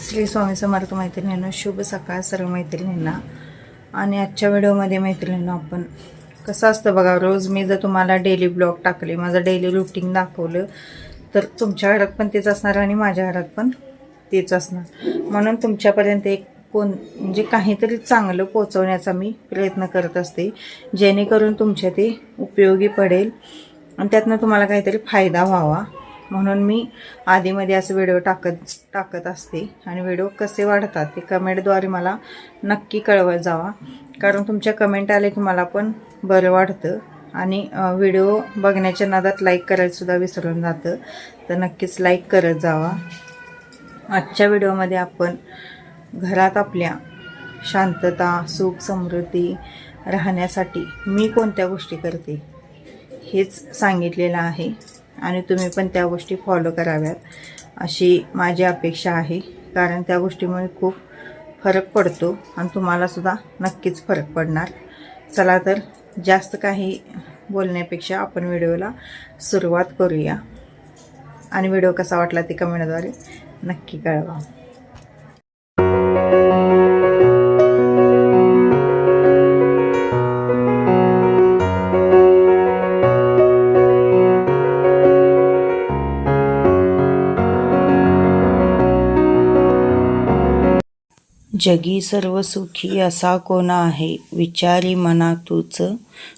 श्री स्वामी समर्थ मैत्रिणींना शुभ सकाळ सर्व मैत्रिणींना. आणि आजच्या व्हिडिओमध्ये मैत्रिणींना आपण कसं असतं बघा रोज मी जर तुम्हाला डेली ब्लॉग टाकले माझं डेली रुटीन दाखवलं तर तुमच्या घरात पण तेच असणार आणि माझ्या घरात पण तेच असणार. म्हणून तुमच्यापर्यंत एक कोण म्हणजे काहीतरी चांगलं पोचवण्याचा मी प्रयत्न करत असते जेणेकरून तुमच्या ते उपयोगी पडेल. आणि त्यातनं तुम्हाला काहीतरी फायदा व्हावा. म्हणून मी आधीमध्ये असं व्हिडिओ टाकत टाकत असते. आणि व्हिडिओ कसे वाढतात ते कमेंटद्वारे मला नक्की कळवत जावा. कारण तुमच्या कमेंट आले की मला पण बरं वाटतं. आणि व्हिडिओ बघण्याच्या नादात लाईक करायलासुद्धा विसरून जातं. तर नक्कीच लाईक करत जावा. आजच्या व्हिडिओमध्ये आपण घरात आपल्या शांतता सुख समृद्धी राहण्यासाठी मी कोणत्या गोष्टी करते हेच सांगितलेलं आहे. आणि तुम्ही पण त्या गोष्टी फॉलो कराव्यात. अशी माझी अपेक्षा आहे. कारण त्या गोष्टीमुळे खूप फरक पडतो आणि तुम्हालासुद्धा नक्कीच फरक पडणार. चला तर जास्त काही बोलण्यापेक्षा आपण व्हिडिओला सुरुवात करूया. आणि व्हिडिओ कसा वाटला ते कमेंटद्वारे नक्की कळवा. जगी सर्व सुखी असा कोणा आहे? विचारी मना तूच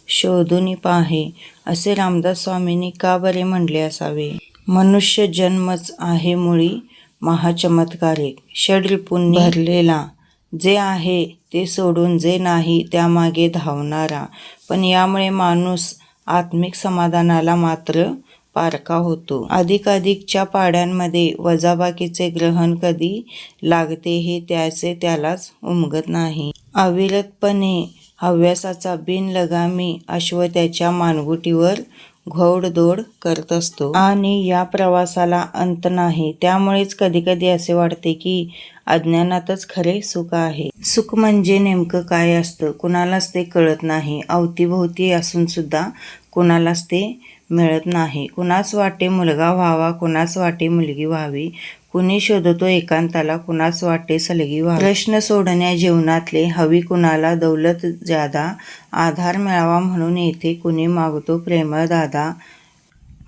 शोधून पाहे. असे रामदास स्वामींनी का बरे म्हणले असावे? मनुष्य जन्मच आहे मुळी महाचमत्कारिक षड्रिपूंनी भरलेला. जे आहे ते सोडून जे नाही त्यामागे धावणारा. पण यामुळे माणूस आत्मिक समाधानाला मात्र पारका होतो. अधिकाधिकच्या पाड्यांमध्ये वजाबाकीचे ग्रहण कधी लागते हे त्याचे त्यालाच उमगत नाही. अविरतपणे हव्यासाचा बिनलगामी अश्व त्याच्या मानगुटीवर घोडदौड करत असतो. आणि या प्रवासाला अंत नाही. त्यामुळेच कधी कधी असे वाटते की अज्ञानातच खरे सुख आहे. सुख म्हणजे नेमकं काय असतं? कुणालाच ते कळत नाही. अवतीभोवती असून सुद्धा कुणालाच ते मिळत नाही. कुणास वाटे मुलगा व्हावा कुणास वाटे मुलगी व्हावी कुणी शोधतो एकांताला कुणास वाटे सलगी व्हावी. प्रश्न सोडण्या जीवनातले हवी कुणाला दौलत ज्यादा आधार मिळावा म्हणून येथे कुणी मागतो प्रेमळ दादा.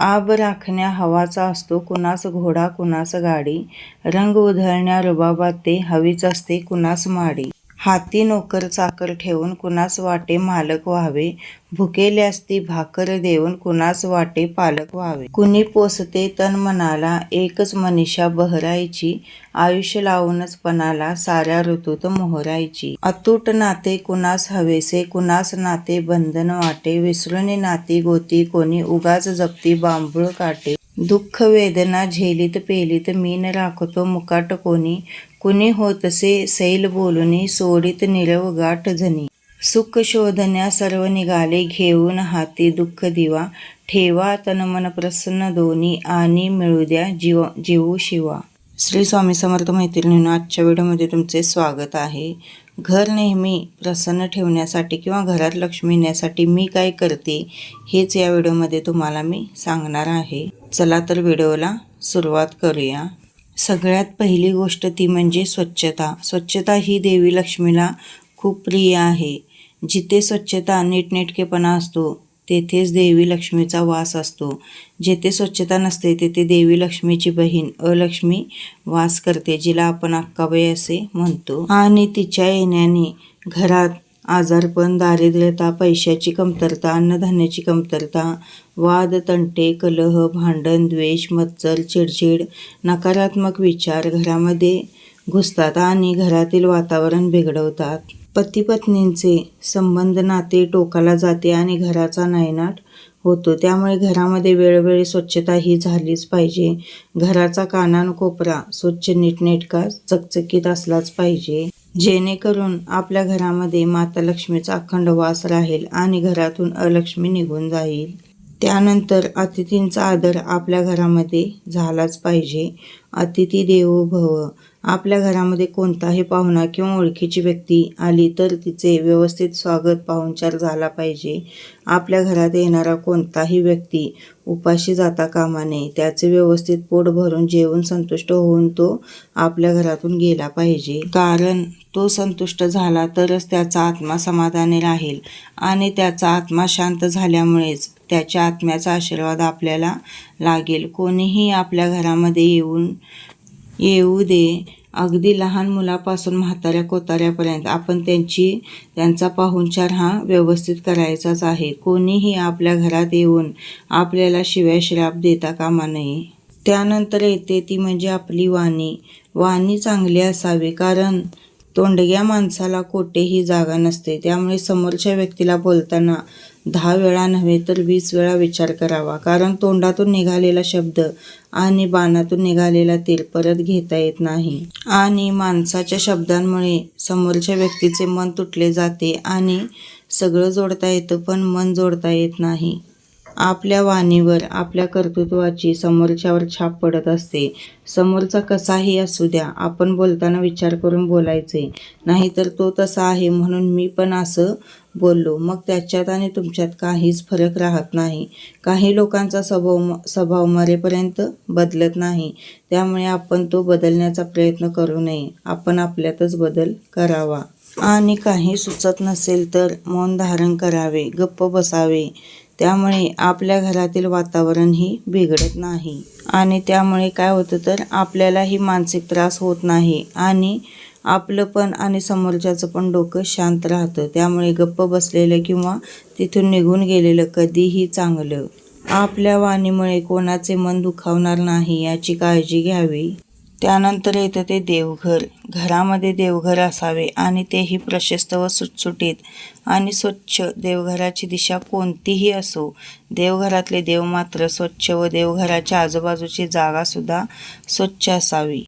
आब राखण्या हवाचा असतो कुणास घोडा कुणास गाडी. रंग उधळण्या रुबाबात ते हवीच असते कुणास माडी. हाती नोकर चाकर ठेवून कुणास वाटे मालक व्हावे? भुकेल्यास ती भाकर देऊन कुणास वाटे पालक व्हावे? कुणी पोसते तन मनाला एकच मनीषा बहरायची. आयुष्य लावूनच पणाला साऱ्या ऋतूत मोहरायची. अतूट नाते कुणास हवेसे कुणास नाते बंधन वाटे. विसरुनी नाती गोती कोणी उगाच जपती बांबूळ काटे. दुःख वेदना झेलीत पेलीत मीन राखतो मुकाट कोणी. कुणी होतसे सैल बोलुनी सोडित निरव गाठ झनी सुख शोधण्या सर्व निघाले घेऊन हाती दुःख दिवा. ठेवा तनमन प्रसन्न दोन्ही आणि मिळू द्या जीव जीवू शिवा. श्री स्वामी समर्थ मैत्रिणींना आजच्या व्हिडिओमध्ये तुमचे स्वागत आहे. घर नेहमी प्रसन्न ठेवण्यासाठी किंवा घरात लक्ष्मी येण्यासाठी मी काय करते हेच या व्हिडिओमध्ये तुम्हाला मी सांगणार आहे. चला तर व्हिडिओला सुरुवात करूया. सगळ्यात पहिली गोष्ट ती म्हणजे स्वच्छता. स्वच्छता ही देवी लक्ष्मीला खूप प्रिय आहे. जिथे स्वच्छता नीटनेटकेपणा असतो तेथेच देवी लक्ष्मीचा वास असतो. जेथे स्वच्छता नसते तेथे देवी लक्ष्मीची बहीण अलक्ष्मी वास करते जिला आपण अक्काबाई असे म्हणतो. आणि तिच्या येण्याने घरात आजारपण दारिद्र्यता पैशाची कमतरता अन्नधान्याची कमतरता वाद तंटे कलह भांडण द्वेष मत्सर चिडचिड नकारात्मक विचार घरामध्ये घुसतात आणि घरातील वातावरण बिघडवतात. पतीपत्नींचे संबंध नाते टोकाला जाते आणि घराचा नायनाट होतो. त्यामुळे घरामध्ये वेळोवेळी स्वच्छता ही झालीच पाहिजे. घराचा कानान कोपरा स्वच्छ नीटनेटका चकचकीत असलाच पाहिजे. जेणेकरून आपल्या घरामध्ये माता लक्ष्मीचा अखंड वास राहील आणि घरातून अलक्ष्मी निघून जाईल. त्यानंतर अतिथींचा आदर आपल्या घरामध्ये झालाच पाहिजे. अतिथी देवो भव. आपल्या घरामध्ये कोणताही पाहुणा किंवा ओळखीची व्यक्ती आली तर तिचे व्यवस्थित स्वागत पाहुणचार झाला पाहिजे. आपल्या घरात येणारा कोणताही व्यक्ती उपाशी जाता कामा नये. त्याचे व्यवस्थित पोट भरून जेवून संतुष्ट होऊन तो आपल्या घरातून गेला पाहिजे. कारण तो संतुष्ट झाला तरच त्याचा आत्मा समाधानी राहील आणि त्याचा आत्मा शांत झाल्यामुळेच त्याच्या आत्म्याचा आशीर्वाद आपल्याला लागेल. कोणीही आपल्या घरामध्ये येऊन येऊ दे. अगदी लहान मुलापासून म्हाताऱ्या कोताऱ्यापर्यंत आपण त्यांची त्यांचा पाहुणचार हा व्यवस्थित करायचाच आहे. कोणीही आपल्या घरात येऊन आपल्याला शिव्या श्राप देता कामा नये. त्यानंतर येते ती म्हणजे आपली वाणी. वाणी चांगली असावी कारण तोंडग्या माणसाला कोठेही जागा नसते. त्यामुळे समोरच्या व्यक्तीला बोलताना दहा वेळा नव्हे तर वीस वेळा विचार करावा. कारण तोंडातून निघालेला शब्द आणि बाणातून निघालेला तेल परत घेता येत नाही. आणि माणसाच्या शब्दांमुळे समोरच्या व्यक्तीचे मन तुटले जाते आणि सगळं जोडता येतं पण मन जोडता येत नाही. आपल्या वाणीवर आपल्या कर्तृत्वाची समोरच्यावर छाप पडत असते. समोरचा कसाही असू द्या आपण बोलताना विचार करून बोलायचे. नाहीतर तो तसा आहे म्हणून मी पण असं बोललो. मग त्याच्यात आणि तुमच्यात काहीच फरक राहत नाही. काही लोकांचा स्वभाव स्वभाव मरेपर्यंत बदलत नाही. त्यामुळे आपण तो बदलण्याचा प्रयत्न करू नये. आपण आपल्यातच बदल करावा. आणि काही सुचत नसेल तर मौन धारण करावे गप्प बसावे. त्यामुळे आपल्या घरातील वातावरणही बिघडत नाही. आणि त्यामुळे काय होतं तर आपल्यालाही मानसिक त्रास होत नाही आणि आपलं पण आणि समोरच्याचं पण डोकं शांत राहतं. त्यामुळे गप्प बसलेलं किंवा तिथून निघून गेलेलं कधीही चांगलं. आपल्या वाणीमुळे कोणाचे मन दुखावणार नाही याची काळजी घ्यावी. त्यानंतर येतं ते देवघर. घरामध्ये देवघर असावे आणि तेही प्रशस्त व सुटसुटीत. आणि स्वच्छ देवघराची दिशा कोणतीही असो देवघरातले देव मात्र स्वच्छ व देवघराच्या आजूबाजूची जागासुद्धा स्वच्छ असावी.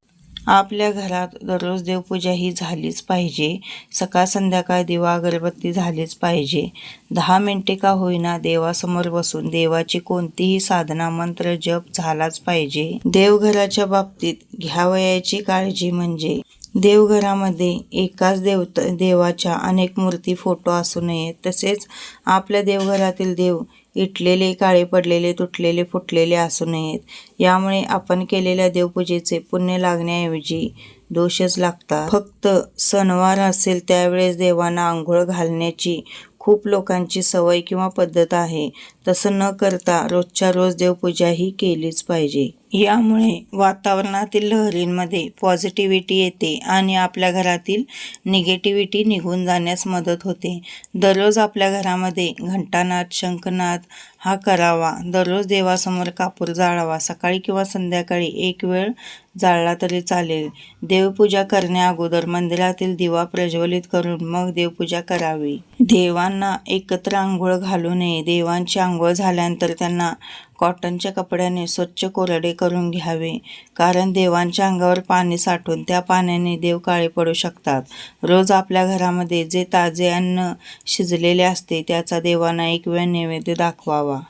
आपल्या घरात दररोज देवपूजा ही झालीच पाहिजे. सकाळ संध्याकाळ दिवा अगरबत्ती झालीच पाहिजे. दहा मिनटे का होईना देवासमोर बसून देवाची कोणतीही साधना मंत्र जप झालाच पाहिजे. देवघराच्या बाबतीत घ्यावयाची काळजी म्हणजे देवघरामध्ये एकाच देव देवाच्या अनेक मूर्ती फोटो असू नयेत. तसेच आपल्या देवघरातील देव इटलेले काळे पडलेले तुटलेले फुटलेले असू नयेत. यामुळे आपण केलेल्या देवपूजेचे पुण्य लागण्याऐवजी दोषच लागतात. फक्त सणवार असेल त्यावेळेस देवांना आंघोळ घालण्याची खूप लोकांची सवय किंवा पद्धत आहे. तसं न करता रोजच्या रोज देवपूजा ही केलीच पाहिजे. यामुळे वातावरणातील लहरींमध्ये पॉझिटिव्हिटी येते आणि आपल्या घरातील निगेटिव्हिटी निघून जाण्यास मदत होते. दररोज आपल्या घरामध्ये घंटानाद शंखनाद हा करावा. दररोज देवासमोर कापूर जाळावा. सकाळी किंवा संध्याकाळी एक वेळ जाळला तरी चालेल. देवपूजा करण्याअगोदर मंदिरातील दिवा प्रज्वलित करून मग देवपूजा करावी. देवांना एकत्र आंघोळ घालू नये. देवांची आंघोळ झाल्यानंतर त्यांना कॉटनच्या कपड्याने स्वच्छ कोरडे करून घ्यावे. कारण देवांच्या अंगावर पाणी साठून त्या पाण्याने देव काळे पडू शकतात. रोज आपल्या घरामध्ये जे ताजे अन्न शिजलेले असते त्याचा देवांना एक वेळ नैवेद्य दाखवावा.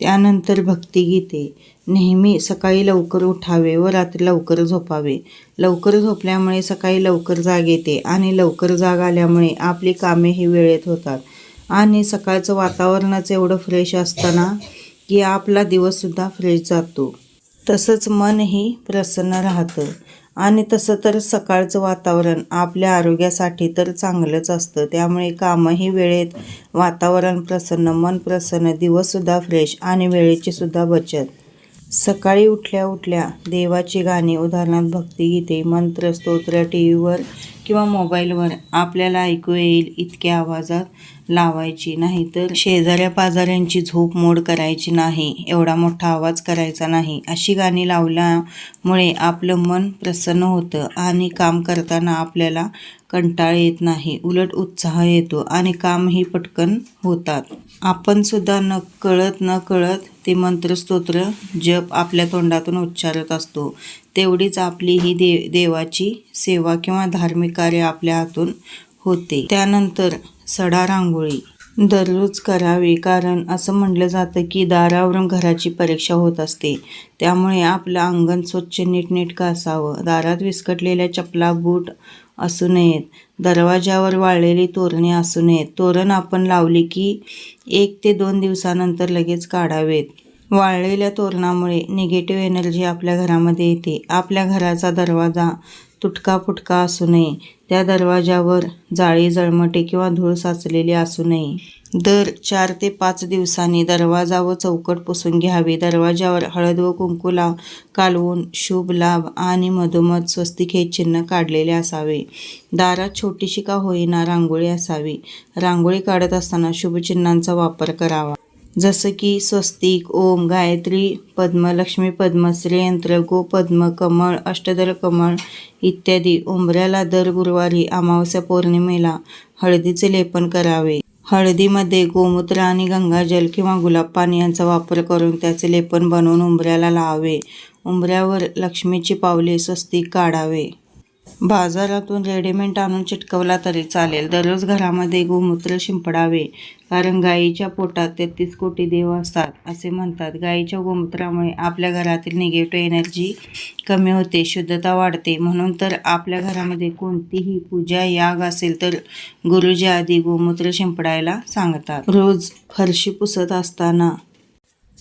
त्यानंतर भक्तिगीते नेहमी सकाळी लवकर उठावे व रात्री लवकर झोपावे. लवकर झोपल्यामुळे सकाळी लवकर जाग येते आणि लवकर जाग आल्यामुळे आपली कामेही वेळेत होतात. आणि सकाळचं वातावरणाचं एवढं फ्रेश असताना की आपला दिवससुद्धा फ्रेश जातो. तसंच मनही प्रसन्न राहतं. आणि तसं तर सकाळचं वातावरण आपल्या आरोग्यासाठी तर चांगलंच असतं. त्यामुळे कामही वेळेत वातावरण प्रसन्न मन प्रसन्न दिवससुद्धा फ्रेश आणि वेळेचीसुद्धा बचत. सकाळी उठल्या उठल्या देवाची गाणी उदाहरणार्थ भक्तिगीते मंत्र स्तोत्र टी व्हीवर किंवा मोबाईलवर आपल्याला ऐकू येईल इतक्या आवाजात. लावायची नाहीतर शेजाऱ्या पाजाऱ्यांची झोप मोड करायची नाही एवढा मोठा आवाज करायचा नाही. अशी गाणी लावल्यामुळे आपलं मन प्रसन्न होतं आणि काम करताना आपल्याला कंटाळ येत नाही उलट उत्साह येतो आणि कामही पटकन होतात. आपण सुद्धा न कळत न कळत ते मंत्रस्तोत्र जप आपल्या तोंडातून उच्चारत असतो. तेवढीच आपली ही दे देवाची सेवा किंवा धार्मिक कार्य आपल्या हातून होते. त्यानंतर सडा रांगोळी. दररोज करावी कारण असं म्हटलं जातं की दारावरून घराची परीक्षा होत असते. त्यामुळे आपलं अंगण स्वच्छ नीटनेटकं असावं. दारात विस्कटलेल्या चपला बूट असू नयेत. दरवाजावर वाळलेली तोरणे असू नयेत. तोरण आपण लावली की एक ते दोन दिवसानंतर लगेच काढावेत. वाळलेल्या तोरणामुळे निगेटिव्ह एनर्जी आपल्या घरामध्ये येते. आपल्या घराचा दरवाजा तुटका फुटका असू नये. त्या दरवाजावर जाळी जळमटे किंवा धूळ साचलेली असू नये. दर चार ते पाच दिवसांनी दरवाजा व चौकट पुसून घ्यावे. दरवाजावर हळद व कुंकू लाव कालवून शुभ लाभ आणि मधोमध स्वस्तिक हे चिन्ह काढलेले असावे. दारात छोटीशी का होईना रांगोळी असावी. रांगोळी काढत असताना शुभचिन्हांचा वापर करावा. जसं की स्वस्तिक ओम गायत्री पद्म लक्ष्मी पद्म श्रीयंत्र गोपद्म कमळ अष्टदल कमळ इत्यादी. उंबऱ्याला दर गुरुवारी अमावस्या पौर्णिमेला हळदीचे लेपन करावे. हळदीमध्ये गोमूत्र आणि गंगाजल किंवा गुलाब पाणी यांचा वापर करून त्याचे लेपन बनवून उंबऱ्याला लावावे. उंबऱ्यावर लक्ष्मीची पावले स्वस्तिक काढावे. बाजारातून रेडीमेड आणून चिटकवला तरी चालेल. दररोज घरामध्ये गोमूत्र शिंपडावे कारण गायीच्या पोटात तेहतीस कोटी देव असतात असे म्हणतात. गायीच्या गोमूत्रामुळे आपल्या घरातील निगेटिव्ह एनर्जी कमी होते शुद्धता वाढते. म्हणून तर आपल्या घरामध्ये कोणतीही पूजा याग असेल तर गुरुजी आधी गोमूत्र शिंपडायला सांगतात. रोज फरशी पुसत असताना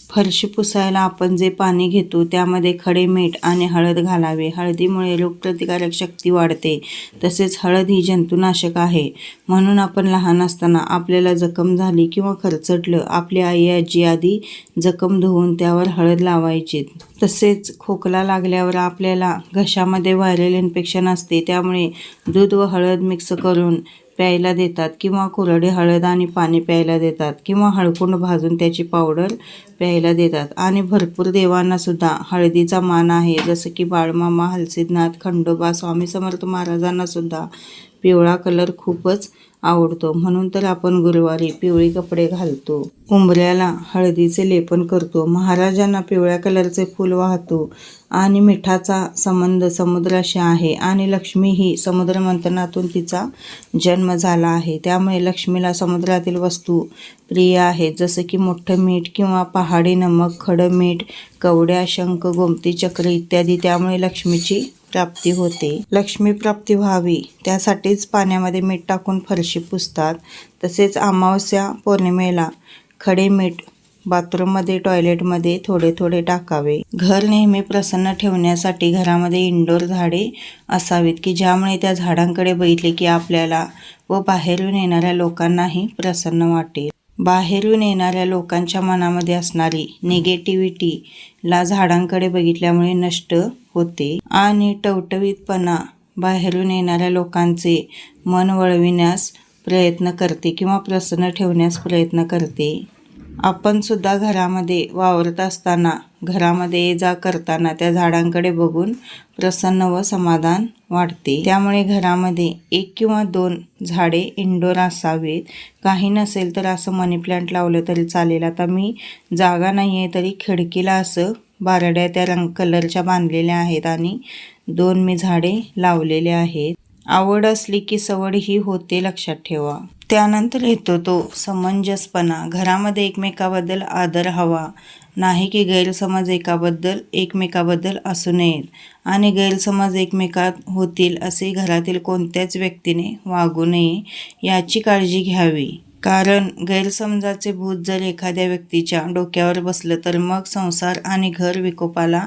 फरशी पुसायला आपण जे पाणी घेतो त्यामध्ये खडे मीठ आणि हळद घालावे. हळदीमुळे रोगप्रतिकारक शक्ती वाढते. तसेच हळद ही जंतुनाशक आहे. म्हणून आपण लहान असताना आपल्याला जखम झाली किंवा खरचटलं आपली आई आजी आधी जखम धुवून त्यावर हळद लावायची. तसेच खोकला लागल्यावर आपल्याला घशामध्ये व्हायरल इन्फेक्शन असते. त्यामुळे दूध व हळद मिक्स करून प्यायला देतात किंवा कोरडे हळद आणि पाणी प्यायला देतात किंवा हळकुंड भाजून त्याची पावडर प्यायला देतात. आणि भरपूर देवांनासुद्धा हळदीचा मान आहे. जसं की बाळमामा हलसिद्धनाथ खंडोबा स्वामी समर्थ महाराजांनासुद्धा पिवळा कलर खूपच आवडतो. म्हणून तर आपण गुरुवारी पिवळी कपडे घालतो. उंबऱ्याला हळदीचे लेपन करतो. महाराजांना पिवळ्या कलरचे फूल वाहतो. आणि मिठाचा संबंध समुद्राशी आहे. आणि लक्ष्मी ही समुद्र मंथनातून तिचा जन्म झाला आहे. त्यामुळे लक्ष्मीला समुद्रातील वस्तू प्रिय आहेत. जसं की मोठं मीठ किंवा पहाडी नमक खडं मीठ कवड्या शंख गोमती चक्र इत्यादी. त्यामुळे लक्ष्मीची प्राप्ती होते. लक्ष्मी प्राप्ती व्हावी. त्यासाठीच पाण्यामध्ये मीठ टाकून फरशी पुसतात. तसेच अमावस्या पौर्णिमेला खडे मीठ बाथरूममध्ये टॉयलेटमध्ये थोडे थोडे टाकावे. घर नेहमी प्रसन्न ठेवण्यासाठी घरामध्ये इंडोर झाडे असावीत की ज्यामुळे त्या झाडांकडे बघितले की आपल्याला व बाहेरून येणाऱ्या लोकांनाही प्रसन्न वाटेल. बाहेरून येणाऱ्या लोकांच्या मनामध्ये असणारी निगेटिव्हिटीला झाडांकडे बघितल्यामुळे नष्ट होते. आणि टवटवीतपणा बाहेरून येणाऱ्या लोकांचे मन वळविण्यास प्रयत्न करते किंवा प्रसन्न ठेवण्यास प्रयत्न करते. आपण सुद्धा घरामध्ये वावरत असताना घरामध्ये ये जा करताना त्या झाडांकडे बघून प्रसन्न व समाधान वाटते. त्यामुळे घरामध्ये एक किंवा दोन झाडे इंडोर असावेत. काही नसेल तर असं मनी प्लांट लावलं तरी चालेल. आता मी जागा नाही आहे तरी खिडकीला असं बारड्या त्या रंग कलरच्या बांधलेल्या आहेत आणि दोन मी झाडे लावलेले आहेत. आवड असली की सवड ही होते लक्षात ठेवा. त्यानंतर येतो तो समंजसपणा. घरामध्ये एकमेकाबद्दल आदर हवा. नाही की गैरसमज एकाबद्दल एकमेकाबद्दल असू नयेत. आणि गैरसमज एकमेकात होतील असे घरातील कोणत्याच व्यक्तीने वागू नये याची काळजी घ्यावी. कारण गैरसमजाचे भूत जर एखाद्या व्यक्तीच्या डोक्यावर बसलं तर मग संसार आणि घर विकोपाला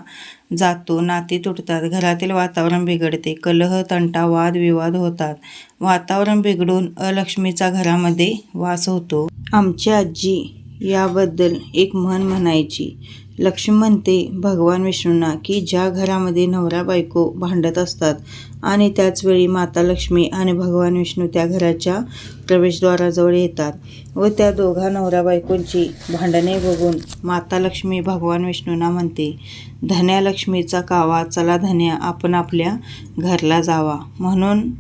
जातो. नाती तुटतात. घरातील वातावरण बिघडते. कलह तंटा वाद विवाद होतात. वातावरण बिघडून अलक्ष्मीचा घरामध्ये वास होतो. आमची आजी याबद्दल एक म्हण म्हणायची. लक्ष्मी म्हणते भगवान विष्णूंना की ज्या घरामध्ये नवरा बायको भांडत असतात आणि त्याचवेळी माता लक्ष्मी आणि भगवान विष्णू त्या घराच्या प्रवेशद्वाराजवळ येतात व त्या दोघा नवरा बायकोंची भांडणे बघून माता लक्ष्मी भगवान विष्णूंना म्हणते धन्या लक्ष्मीचा कावा चला धन्या आपण आपल्या घरला जावा. म्हणून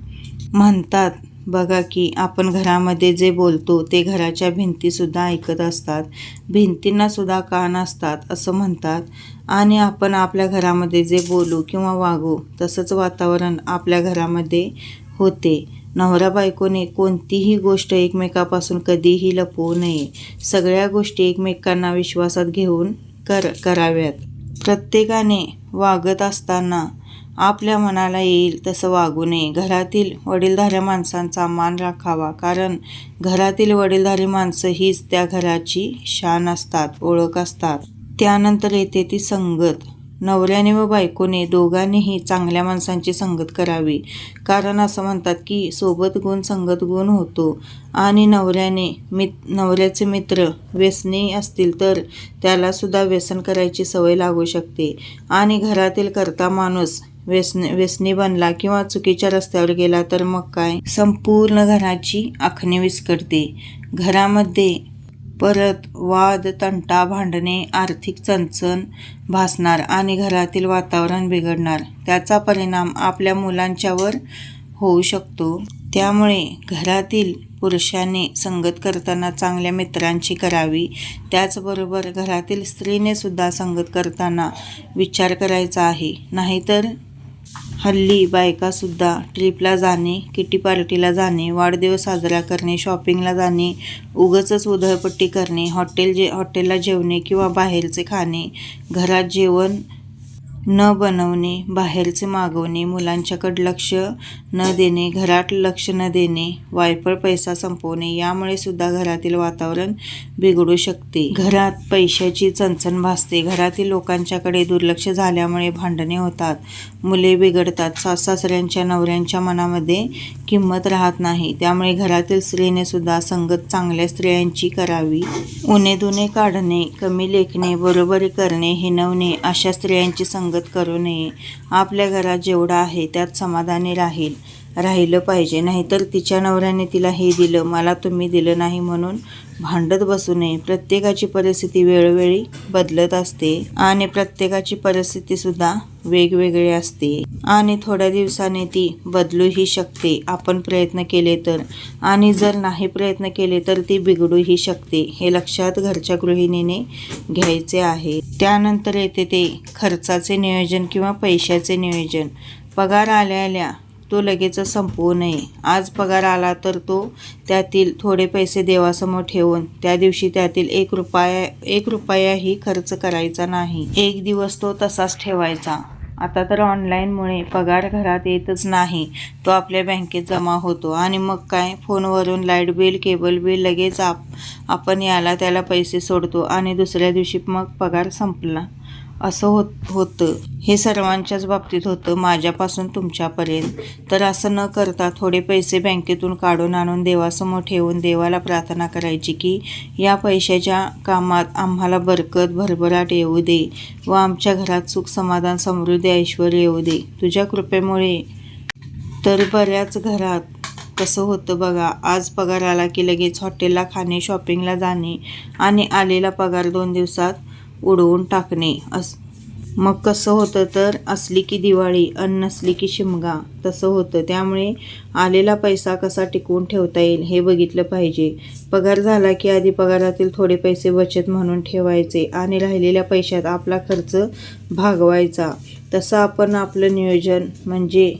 म्हणतात बघा की आपण घरामध्ये जे बोलतो ते घराच्या भिंतीसुद्धा ऐकत असतात. भिंतींनासुद्धा कान असतात असं म्हणतात. आणि आपण आपल्या घरामध्ये जे बोलू किंवा वागू तसंच वातावरण आपल्या घरामध्ये होते. नवरा बायकोने कोणतीही गोष्ट एकमेकापासून कधीही लपवू नये. सगळ्या गोष्टी एकमेकांना विश्वासात घेऊन कर कराव्यात. प्रत्येकाने वागत असताना आपल्या मनाला येईल तसं वागू नये. घरातील वडीलधाऱ्या माणसांचा मान राखावा कारण घरातील वडीलधारी माणसं हीच त्या घराची शान असतात ओळख असतात. त्यानंतर येते ती संगत. नवऱ्याने व बायकोने दोघांनीही चांगल्या माणसांची संगत करावी. कारण असं म्हणतात की सोबत गुण संगत गुण होतो. आणि नवऱ्याने मित नवऱ्याचे मित्र व्यसनी असतील तर त्यालासुद्धा व्यसन करायची सवय लागू शकते. आणि घरातील करता माणूस व्यसन व्यसनी बनला किंवा चुकीच्या रस्त्यावर गेला तर मग काय? संपूर्ण घराची आखणी विस्कटते घरामध्ये परत वाद तंटा भांडणे आर्थिक चणचण भासणार आणि घरातील वातावरण बिघडणार. त्याचा परिणाम आपल्या मुलांच्यावर होऊ शकतो. त्यामुळे घरातील पुरुषाने संगत करताना चांगल्या मित्रांची करावी. त्याचबरोबर घरातील स्त्रीने सुद्धा संगत करताना विचार करायचा आहे. नाहीतर हल्ली बायकासुद्धा ट्रिपला जाणे किटी पार्टीला जाणे वाढदिवस साजरा करणे शॉपिंगला जाणे उगचच उधळपट्टी करणे हॉटेल जे हॉटेलला जेवणे किंवा बाहेरचे खाणे घरात जेवण न बनवणे बाहेरचे मागवणे मुलांच्याकडे लक्ष न देणे घरात लक्ष न देणे वायफळ पैसा संपवणे यामुळे सुद्धा घरातील वातावरण बिघडू शकते. घरात पैशाची चणचण भासते. घरातील लोकांच्याकडे दुर्लक्ष झाल्यामुळे भांडणे होतात. मुले बिघडतात. सासऱ्यांच्या नवऱ्यांच्या मनामध्ये किंमत राहत नाही. त्यामुळे घरातील स्त्रीने सुद्धा संगत चांगल्या स्त्रियांची करावी. उणे दुने काढणे कमी लेखणे बरोबरी करणे हिनवणे अशा स्त्रियांची संगत करू नये. आपल्या घरात जेवढं आहे त्यात समाधानी राहील राहिलं पाहिजे. नाहीतर तिच्या नवऱ्याने तिला हे दिलं मला तुम्ही दिलं नाही म्हणून भांडत बसू नये. प्रत्येकाची परिस्थिती वेळोवेळी बदलत असते आणि प्रत्येकाची परिस्थितीसुद्धा वेगवेगळी असते. आणि थोड्या दिवसाने ती बदलूही शकते. आपण प्रयत्न केले तर. आणि जर नाही प्रयत्न केले तर ती बिघडूही शकते. हे लक्षात घरच्या गृहिणीने घ्यायचे आहे. त्यानंतर येते ते खर्चाचे नियोजन किंवा पैशाचे नियोजन. पगार आल्या आल्या तो लगेच संपवू नये. आज पगार आला तर तो त्यातील थोडे पैसे देवासमोर ठेवून त्या दिवशी त्यातील एक रुपया एक रुपयाही खर्च करायचा नाही. एक दिवस तो तसाच ठेवायचा. आता तर ऑनलाईनमुळे पगार घरात येतच नाही. तो आपल्या बँकेत जमा होतो आणि मग काय? फोनवरून लाइट बिल केबल बिल लगेच आप आपण याला त्याला पैसे सोडतो आणि दुसऱ्या दिवशी मग पगार संपला. असं होत होतं. हे सर्वांच्याच बाबतीत होतं माझ्यापासून तुमच्यापर्यंत. तर असं न करता थोडे पैसे बँकेतून काढून आणून देवासमोर ठेवून देवाला प्रार्थना करायची की या पैशाच्या कामात आम्हाला बरकत भरभराट येऊ दे व आमच्या घरात सुख समाधान समृद्धी ऐश्वर येऊ दे. तुझ्या कृपेमुळे. तर बऱ्याच घरात कसं होतं बघा आज पगार आला की लगेच हॉटेलला खाणे शॉपिंगला जाणे आणि आलेला पगार दोन दिवसात उडवून टाकणे. अस मग कसं होतं तर असली की दिवाळी अन्न नसली की शिमगा तसं होतं. त्यामुळे आलेला पैसा कसा टिकवून ठेवता येईल हे बघितलं पाहिजे. पगार झाला की आधी पगारातील थोडे पैसे बचत म्हणून ठेवायचे आणि राहिलेल्या पैशात आपला खर्च भागवायचा. तसं आपण आपलं नियोजन म्हणजे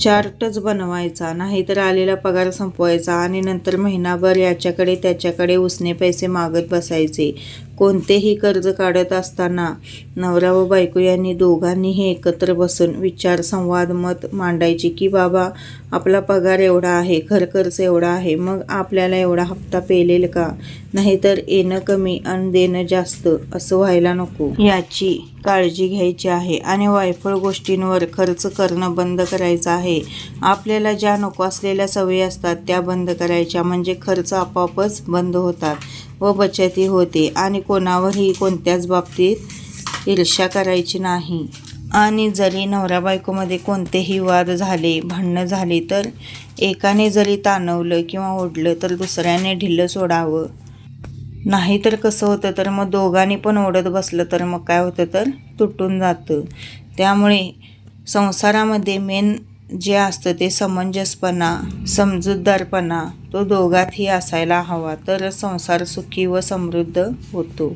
चार्टच बनवायचा नाहीतर आलेला पगार संपवायचा आणि नंतर महिनाभर याच्याकडे त्याच्याकडे उसने पैसे मागत बसायचे. कोणतेही कर्ज काढत असताना नवरा व बायको यांनी दोघांनीही एकत्र बसून विचार संवाद मत मांडायचे की बाबा आपला पगार एवढा आहे घर खर्च एवढा आहे मग आपल्याला एवढा हप्ता पेलेल का? नाहीतर येणं कमी आणि देणं जास्त असं व्हायला नको याची काळजी घ्यायची आहे आणि वायफळ गोष्टींवर खर्च करणं बंद करायचं आहे. आपल्याला ज्या नको असलेल्या सवयी असतात त्या बंद करायच्या. म्हणजे खर्च आपोआपच बंद होतात. व बचतही होते आणि कोणावरही कोणत्याच बाबतीत ईर्ष्या करायची नाही. आणि जरी नवरा बायकोमध्ये कोणतेही वाद झाले भांडणं झाली तर एकाने जरी ताणवलं किंवा ओढलं तर दुसऱ्याने ढिल्लं सोडावं. नाही तर कसं होतं तर मग दोघांनी पण ओढत बसलं तर मग काय होतं तर तुटून जातं. त्यामुळे संसारामध्ये मेन जे असतं ते समंजसपणा समजूतदारपणा तो दोघातही असायला हवा तरच संसार सुखी व समृद्ध होतो.